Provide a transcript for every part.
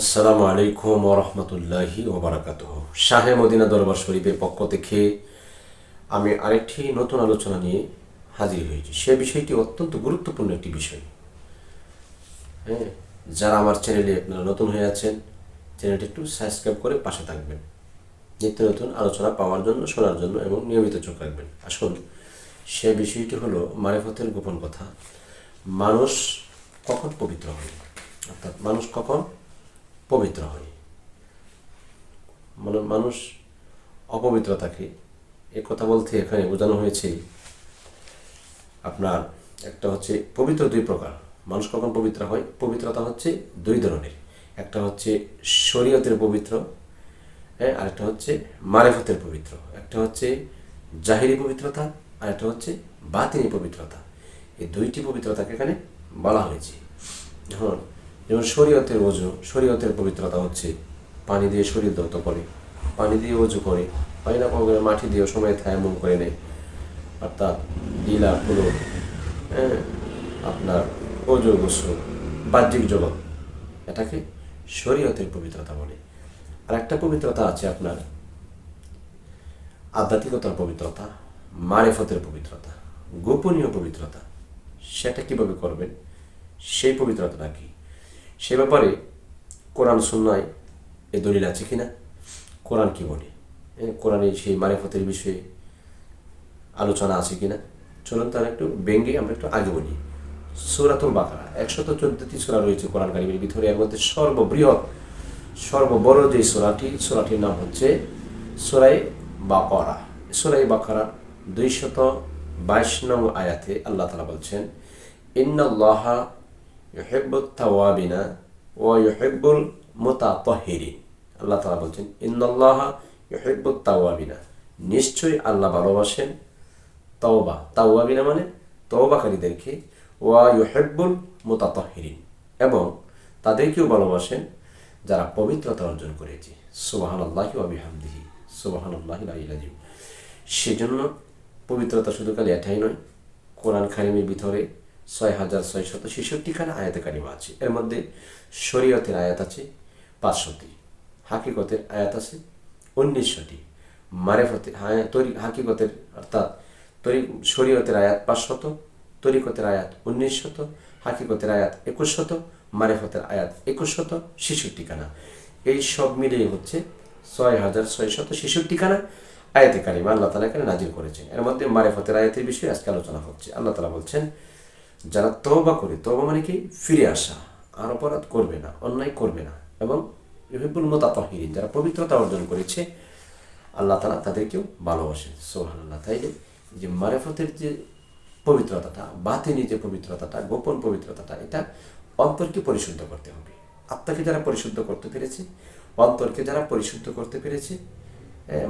আসসালামু আলাইকুম ওরহমতুল্লাহি ওবরাকাত শাহে মদিনা দরবার শরীফের পক্ষ থেকে আমি আরেকটি নতুন আলোচনা নিয়ে হাজির হয়েছি। সে বিষয়টি অত্যন্ত গুরুত্বপূর্ণ একটি বিষয়। হ্যাঁ যারা আমার চ্যানেলে আপনারা নতুন হয়ে আছেন, চ্যানেলটি একটু সাবস্ক্রাইব করে পাশে থাকবেন। নিত্য নতুন আলোচনা পাওয়ার জন্য, শোনার জন্য এবং নিয়মিত চোখ রাখবেন। আসুন, সে বিষয়টি হলো মারেফতের গোপন কথা। মানুষ কখন পবিত্র হয়? অর্থাৎ মানুষ কখন পবিত্র হয়। মানে মানুষ অপবিত্র থাকে। এ কথা বলতে এখানে বোঝানো হয়েছে, আপনার একটা হচ্ছে পবিত্র দুই প্রকার। মানুষ কখন পবিত্র হয়? পবিত্রতা হচ্ছে দুই ধরনের। একটা হচ্ছে শরীয়তের পবিত্র হ্যাঁ আরেকটা হচ্ছে মারেফতের পবিত্র। একটা হচ্ছে জাহিরি পবিত্রতা, আর একটা হচ্ছে বাতিনি পবিত্রতা। এই দুইটি পবিত্রতাকে এখানে বলা হয়েছে। এখন যেমন শরীয়তের ওজু শরীয়তের পবিত্রতা হচ্ছে পানি দিয়ে শরীর দত্ত করে, পানি দিয়ে ওজু করে, পানি না করে মাটি দিয়ে সময় থায় থায়ামুম করে নেয়। অর্থাৎ ডিলা পুরো হ্যাঁ আপনার ওজু গোসল, বাহ্যিক জগৎ, এটাকে শরীয়তের পবিত্রতা বলে। আর একটা পবিত্রতা আছে আপনার আধ্যাত্মিকতার পবিত্রতা, মারেফতের পবিত্রতা, গোপনীয় পবিত্রতা। সেটা কীভাবে করবেন? সেই পবিত্রতাটা কি? সে ব্যাপারে কোরআন সুন্নায় এ দলিল আছে কিনা? কোরআন কি বলে? কোরআনে সেই মারেফতের বিষয়ে আলোচনা আছে কিনা? চলুন তার একটু ব্যঙ্গে আমরা একটু আগে বলি। সুরাতুল বাকারা, একশত চোদ্দটি সুরা রয়েছে কোরআন কারিমের ভিতরে। এর মধ্যে সর্ববৃহৎ, সর্ববড় যে সোরাটি, সোরাটির নাম হচ্ছে সোরাই বাকরা। সোরাই বাকারা দুইশত বাইশ নং আয়াতে আল্লাহ তালা বলছেন, ইন্নাল্লাহা ইউহিব্বুত তাওয়াবিনা ওয়া ইউহিব্বুল মুতাতাহহিরিন আল্লাহ তাআলা বলছেন, ইন্নাল্লাহা ইউহিব্বুত তাওয়াবিনা। নিশ্চয়ই আল্লাহ ভালোবাসেন তাওবা। তাওয়াবিনা মানে তওবাকারীদেরকে। ওয়া ইউহিব্বুল মুতাতাহহিরিন। এবং তাদেরকেও ভালোবাসেন যারা পবিত্রতা অর্জন করেছে। সুবহানাল্লাহি ওয়া বিহামদিহি। সুবহানাল্লাহিল আলিয়্যিল আযীম সেজন্য পবিত্রতা শুধু খালি এটাই নয়, কোরআন কারিমের ভিতরে ছয় হাজার ছয়শত ছেষট্টিখানা আয়াতে কারিমা আছে। এর মধ্যে শরীয়তের আয়াত আছে পাঁচশোটি, হাকিকতের আয়াত আছে উনিশশোটি। মারেফতে হা- তরি, হাকিকতের অর্থাৎ তরি, শরীয়তের আয়াত পাঁচশত, তরিকতের আয়াত উনিশশত, হাকিকতের আয়াত একুশশত, মারেফতের আয়াত একুশশত, ছেষট্টিখানা। এই সব মিলিয়ে হচ্ছে ছয় হাজার ছয়শত ছেষট্টিখানা আয়াতে কারিমা আল্লাহ তালা এখানে নাজির করেছেন। এর মধ্যে মারেফতের আয়াতের বিষয়ে আজকে আলোচনা হচ্ছে। আল্লাহ তালা বলছেন যারা তওবা করে, তওবা মানে কি? ফিরে আসা। আর অপরাধ করবে না, অন্যায় করবে না। এবং মোতাতহিরিন, যারা পবিত্রতা অর্জন করেছে, আল্লাহ তালা তাদেরকেও ভালোবাসেন। সোহান আল্লাহ তাই যে মারেফতের যে পবিত্রতাটা, বাতিনি যে পবিত্রতাটা, গোপন পবিত্রতাটা, এটা অন্তরকে পরিশুদ্ধ করতে হবে। আত্মাকে যারা পরিশুদ্ধ করতে পেরেছে, অন্তরকে যারা পরিশুদ্ধ করতে পেরেছে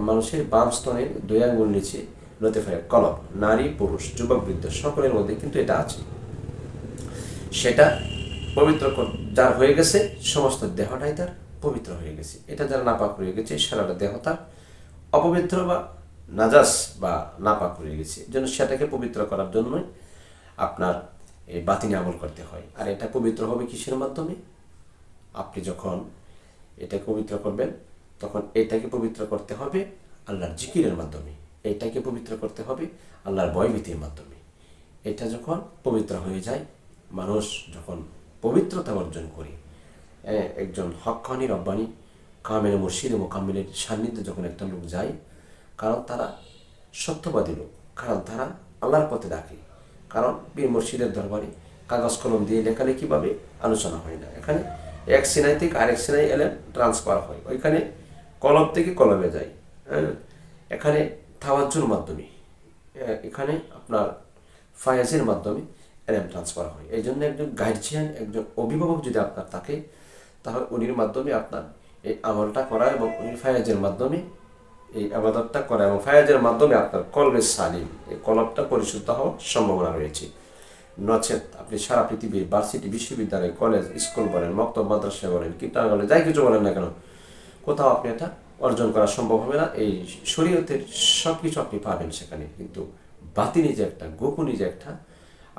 মানুষের বাম স্তনের দুই আঙ্গুল নিচে ফেরে কলম নারী, পুরুষ, যুবক, বৃদ্ধ, সকলের মধ্যে কিন্তু এটা আছে। সেটা পবিত্র যার হয়ে গেছে, সমস্ত দেহটাই তার পবিত্র হয়ে গেছে। এটা যারা নাপাক হয়ে গেছে, সারাটা দেহ তার অপবিত্র বা নাজাস বা নাপাক হয়ে গেছে। জন্য সেটাকে পবিত্র করার জন্যই আপনার এই বাতিনি আমল করতে হয়। আর এটা পবিত্র হবে কিসের মাধ্যমে? আপনি যখন এটা পবিত্র করবেন, তখন এটাকে পবিত্র করতে হবে আল্লাহর জিকিরের মাধ্যমে। এটাকে পবিত্র করতে হবে আল্লাহর ভয়ভীতির মাধ্যমে। এটা যখন পবিত্র হয়ে যায় মানুষ যখন পবিত্রতা অর্জন করে হ্যাঁ, একজন হক্কানি রব্বানি কামেল মুর্শিদ মোকাম্মিলের সান্নিধ্যে যখন একটা লোক যায় কারণ তারা সত্যবাদী লোক কারণ তারা আল্লাহর পথে ডাকে কারণ বীর মুর্শিদের দরবারে কাগজ কলম দিয়ে লেখালেখিভাবে আলোচনা হয় না। এখানে এক সিনাই থেকে আরেক সিনাই এলে ট্রান্সফার হয়। ওইখানে কলম থেকে কলমে যায়। হ্যাঁ এখানে থাওয়াজ্জুর মাধ্যমে এ- এখানে আপনার ফায়াজের মাধ্যমে এরএম ট্রান্সফার হয়। এই জন্য একজন গার্জিয়ান একজন অভিভাবক যদি আপনার থাকে, তাহলে উনির মাধ্যমে আপনার এই আমলটা করা এবং উনির ফায়াজের মাধ্যমে এই আবাদতটা করা এবং ফায়াজের মাধ্যমে আপনার কলবে সালিম, এই কলবটা পরিশুদ্ধ হওয়ার সম্ভাবনা রয়েছে। নচেত আপনি সারা পৃথিবীর ভার্সিটি বিশ্ববিদ্যালয় কলেজ স্কুল বলেন, মক্তব, মাদ্রাসা বলেন কীর্তন বলেন, যাই কিছু বলেন না কেন, কোথাও আপনি এটা অর্জন করা সম্ভব হবে না। এই শরীয়তের সব কিছু আপনি পাবেন সেখানে। কিন্তু বাতিনি যে একটা গোপনী যে একটা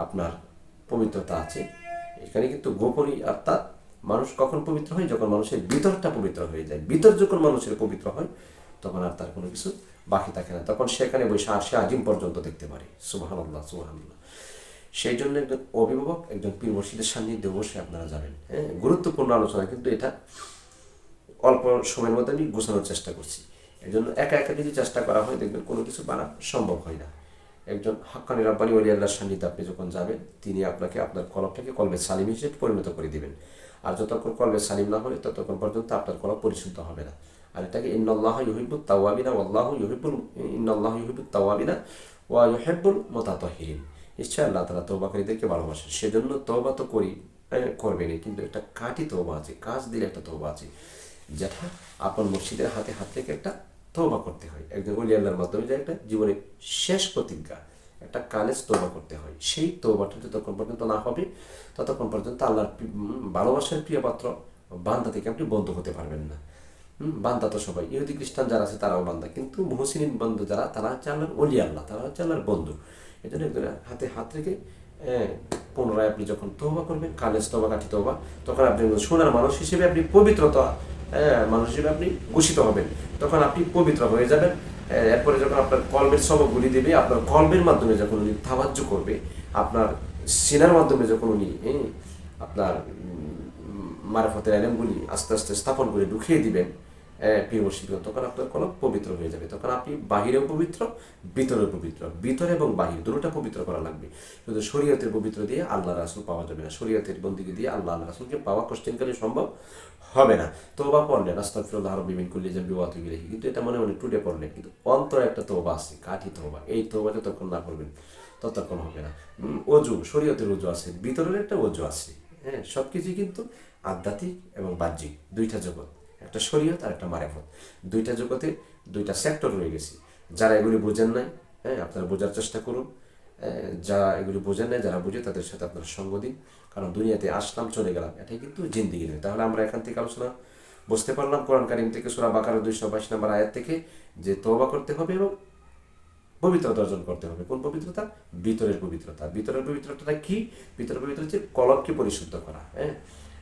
আপনার পবিত্রতা আছে। এখানে কিন্তু গোপনী অর্থাৎ মানুষ কখন পবিত্র হয়? যখন মানুষের ভিতরটা পবিত্র হয়ে যায়। ভিতর যখন মানুষের পবিত্র হয়, তখন আর তার কোনো কিছু বাকি থাকে না। তখন সেখানে বসে আর সে আজিম পর্যন্ত দেখতে পারে। সুবাহান আল্লাহ সুবাহান সেই জন্য একজন অভিভাবক, একজন পীর মসজিদের সান্নিধ্যে অবশ্যই আপনারা যাবেন। হ্যাঁ গুরুত্বপূর্ণ আলোচনা, কিন্তু এটা অল্প সময়ের মধ্যে আমি গোছানোর চেষ্টা করছি। এই জন্য একা একা যদি চেষ্টা করা হয়, দেখবেন কোনো কিছু বানা সম্ভব হয় না। একজন হাক্কানি রাব্বানি ওলি আল্লাহর সান্নিধ্যে আপনি যখন যাবেন, তিনি আপনাকে আপনার কলবটাকে কলবে সালিম হিসেবে পরিণত করে দিবেন। আর যতক্ষণ কলবে সালিম না হলে ততক্ষণ পর্যন্ত আপনার কলব পরিশুদ্ধ হবে না। আর এটাকে ইন্নআল্লাহ ইহিবুল তাওয়াবিনা আল্লাহ ইহিবুল ইন্নআল্লাহ ইহিবুল তাওয়াবিনা, ওয়া ইহেবুল মোতাতহিরিন। নিশ্চয় আল্লাহ তালা তৌবাকারীদেরকে ভালোবাসেন। সেজন্য তৌবা তো করি করবেনই, কিন্তু একটা কাটি তৌবা আছে, কাজ দিলে একটা তৌবা আছে, যেটা আপন মসজিদের হাতে, হাত থেকে একটা তৌবা করতে হয়। একজন অলি আল্লাহর মাধ্যমে যে একটা জীবনের শেষ প্রতিজ্ঞা, একটা কালেজ তৌবা করতে হয়। সেই তৌবাটা যতক্ষণ পর্যন্ত না হবে, ততক্ষণ পর্যন্ত আল্লাহর ভালোবাসার প্রিয় পাত্র বান্দা থেকে আপনি বন্ধ হতে পারবেন না। বান্দা তো সবাই, ইহুদি, খ্রিস্টান যারা আছে তারাও বান্দা। কিন্তু মুহসিন বন্ধু যারা, তারা হচ্ছে আল্লাহর অলি আল্লাহ, তারা হচ্ছে আল্লাহর বন্ধু। এই জন্য হাতে হাত রেখে পুনরায় আপনি যখন তৌবা করবেন, কালেজ তৌবা কাঠি তৌবা তখন আপনি সোনার মানুষ হিসেবে আপনি পবিত্রতা মানুষ হিসেবে আপনি ঘোষিত হবেন তখন আপনি পবিত্র হয়ে যাবেন। হ্যাঁ, এরপরে যখন আপনার কলবের সবগুলি দেবে আপনার কলবের মাধ্যমে যখন উনি তাবাজ্য করবে আপনার সিনার মাধ্যমে যখন উনি হ্যাঁ, আপনার মারফতের আলেমগুলি আস্তে আস্তে স্থাপন করে ঢুকিয়ে দিবেন প্রিয় মসজিদ তখন আপনার কলম পবিত্র হয়ে যাবে। তখন আপনি বাহিরেও পবিত্র, ভিতরেও পবিত্র। ভিতরে এবং বাহির, দুটোটা পবিত্র করা লাগবে। শুধু শরীয়তের পবিত্র দিয়ে আল্লাহ রাসুল পাওয়া যাবে না। শরীয়তের বন্দিকে দিয়ে আল্লাহ রাসুলকে পাওয়া কোশ্চেনকালে সম্ভব হবে না। তোবা পড়লেন আস্তাফিরুল্লাহ রবিবিন কুল্লি যে বিবাহ বিলেহি কিন্তু এটা মনে মনে টুটে পড়লেন। কিন্তু অন্তর একটা তোবা আছে, কাঠি তোবা। এই তোবা যতক্ষণ না করবেন, ততক্ষণ হবে না। অজু, শরীয়তের অজু আছে, ভিতরের একটা অজু আছে। হ্যাঁ সব কিছুই কিন্তু আধ্যাত্মিক এবং বাহ্যিক, দুইটা জগৎ। একটা শরীয়ত আর একটা মারেফত। দুইটা জগতে দুইটা সেক্টর রয়ে গেছে। যারা এগুলি বোঝেন নাই হ্যাঁ আপনারা বোঝার চেষ্টা করুন। যারা এগুলি বোঝেন নাই, যারা বুঝে, তাদের সাথে আপনারা সঙ্গ দিন। কারণ দুনিয়াতে আসলাম, চলে গেলাম এটাই কিন্তু জিন্দিগি নয়। তাহলে আমরা এখান থেকে আলোচনা বুঝতে পারলাম কোরআন কারিম থেকে সুরা বাকার দুইশো বাইশ নম্বর আয়াত থেকে যে তওবা করতে হবে এবং পবিত্রতা অর্জন করতে হবে। কোন পবিত্রতা? ভিতরের পবিত্রতা। ভিতরের পবিত্রতাটা কি? ভিতরের পবিত্র হচ্ছে কলবকে পরিশুদ্ধ করা হ্যাঁ?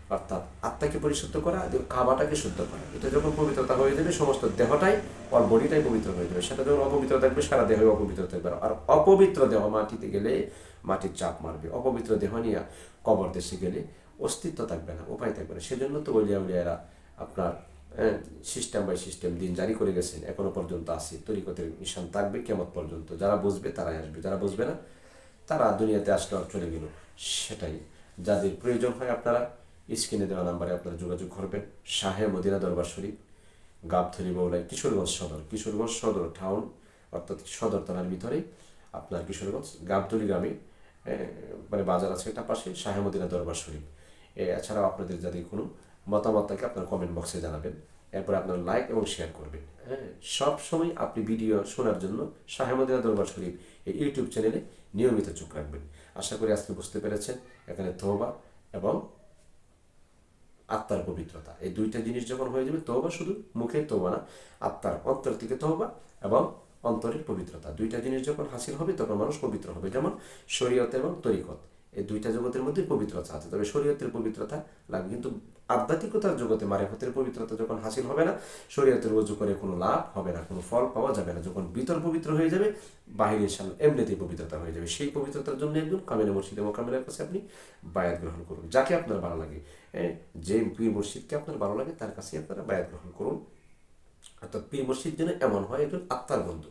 অর্থাৎ আত্মাকে পরিশুদ্ধ করা এবং কাবাটাকে শুদ্ধ করা। এটা যখন পবিত্রতা হয়ে যাবে, সমস্ত দেহটাই ওর বডিটাই পবিত্র হয়ে যাবে। সেটা যখন অপবিত্র থাকবে, সারা দেহ অপবিত্র থাকবে আর অপবিত্র দেহ মাটিতে গেলে মাটির চাপ মারবে। অপবিত্র দেহ নিয়ে কবর দেশে গেলে অস্তিত্ব থাকবে না, উপায় থাকবে না। সেজন্য তো উলিয়া উলিয়ারা আপনার সিস্টেম বাই সিস্টেম দিন জারি করে গেছেন, এখনও পর্যন্ত আছে। তরিকতের নিশান থাকবে কেমন পর্যন্ত। যারা বুঝবে, তারাই আসবে। যারা বুঝবে না, তারা দুনিয়াতে আসলে চলে গেল। সেটাই। যাদের প্রয়োজন হয় আপনারা স্ক্রিনে দেওয়া নাম্বারে আপনারা যোগাযোগ করবেন। শাহে মদিনা দরবার শরীফ গাবধরি বৌলাই কিশোরগঞ্জ সদর। কিশোরগঞ্জ সদর টাউন অর্থাৎ সদর থানার ভিতরে আপনার কিশোরগঞ্জ গাবতলি গ্রামে মানে বাজার আছে একটা পাশে, শাহে মদিনা দরবার শরীফ। এছাড়াও আপনাদের যাদের কোনো মতামত থাকে আপনার কমেন্ট বক্সে জানাবেন। এরপরে আপনার লাইক এবং শেয়ার করবেন। হ্যাঁ সব সময় আপনি ভিডিও শোনার জন্য শাহেমদিনা দরবার শরীফ এই ইউটিউব চ্যানেলে নিয়মিত চোখ রাখবেন। আশা করি আজকে বুঝতে পেরেছেন। এখানে তোবা এবং আত্মার পবিত্রতা। এই দুইটা জিনিস যখন হয়ে যাবে, তওবা শুধু মুখে তওবা না, আত্মার অন্তর থেকে তওবা এবং অন্তরের পবিত্রতা। দুইটা জিনিস যখন হাসিল হবে, তখন মানুষ পবিত্র হবে। যেমন শরীয়ত এবং তরিকত। এই দুইটা জগতের মধ্যে পবিত্রতা আছে। তবে শরীয়তের পবিত্রতা লাগে, কিন্তু আধ্যাত্মিকতার জগতে মারেফতের পবিত্রতা যখন হাসিল হবে না, শরীয়তের রজু করে কোনো লাভ হবে না, কোনো ফল পাওয়া যাবে না। যখন ভিতর পবিত্র হয়ে যাবে, বাহিরের ইনশাল্লাহ এমনিতেই পবিত্রতা হয়ে যাবে। সেই পবিত্রতার জন্য একজন কামিলা মসজিদ এবং কামিলার কাছে আপনি বায়াত গ্রহণ করুন। যাকে আপনার ভালো লাগে হ্যাঁ যে পীর মসজিদকে আপনার ভালো লাগে, তার কাছে আপনারা বায়াত গ্রহণ করুন। অর্থাৎ পীর মসজিদ যেন এমন হয়, একজন আত্মার বন্ধু,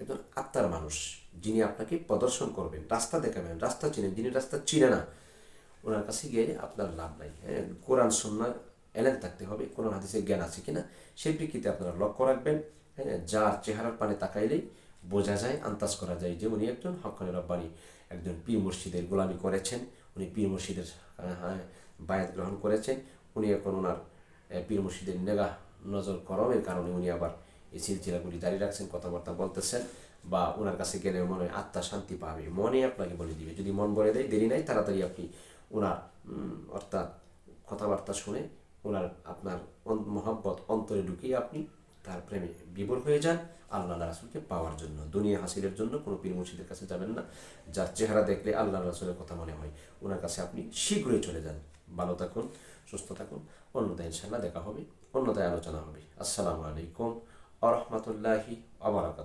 একজন আত্মার মানুষ, যিনি আপনাকে প্রদর্শন করবেন, রাস্তা দেখাবেন, রাস্তা চিনেন। যিনি রাস্তা চিনে না ওনার কাছে গিয়ে আপনার লাভ নাই। হ্যাঁ কোরআন সন্ন্যার এলেন থাকতে হবে কোরআন হাদিসের জ্ঞান আছে কিনা সেই প্রেক্ষিতে আপনারা লক্ষ্য রাখবেন হ্যাঁ যার চেহারার পানে তাকাইলেই বোঝা যায় আন্দাজ করা যায় যে উনি একজন হকানি রব্বানি একজন পীর মসজিদের গোলামি করেছেন উনি পীর মসজিদের আহ, হ্যাঁ, বায়াত গ্রহণ করেছেন উনি এখন ওনার পীর মসজিদের নেগা নজর করমের কারণে উনি আবার এই সিলসিলাগুলি জারি রাখছেন কথাবার্তা বলতেছেন বা ওনার কাছে গেলে মনে হয় আত্মা শান্তি পাবে। মনে আপনাকে বলে দিবে যদি মন বলে দেয় দেরি নাই তাড়াতাড়ি আপনি ওনার অর্থাৎ কথাবার্তা শুনে ওনার আপনার মহাব্বত অন্তরে ঢুকিয়ে আপনি তার প্রেমে বিভোর হয়ে যান। আল্লাহ রাসুলকে পাওয়ার জন্য, দুনিয়া হাসিলের জন্য কোনো পীর মুর্শিদের কাছে যাবেন না। যার চেহারা দেখলে আল্লাহ রাসুলের কথা মনে হয়, ওনার কাছে আপনি শীঘ্রই চলে যান। ভালো থাকুন, সুস্থ থাকুন। অন্যদায় ইনশাল্লাহ দেখা হবে অন্যদায় আলোচনা হবে। আসসালামু আলাইকুম আ রহমতুল্লাহি আবরাকাত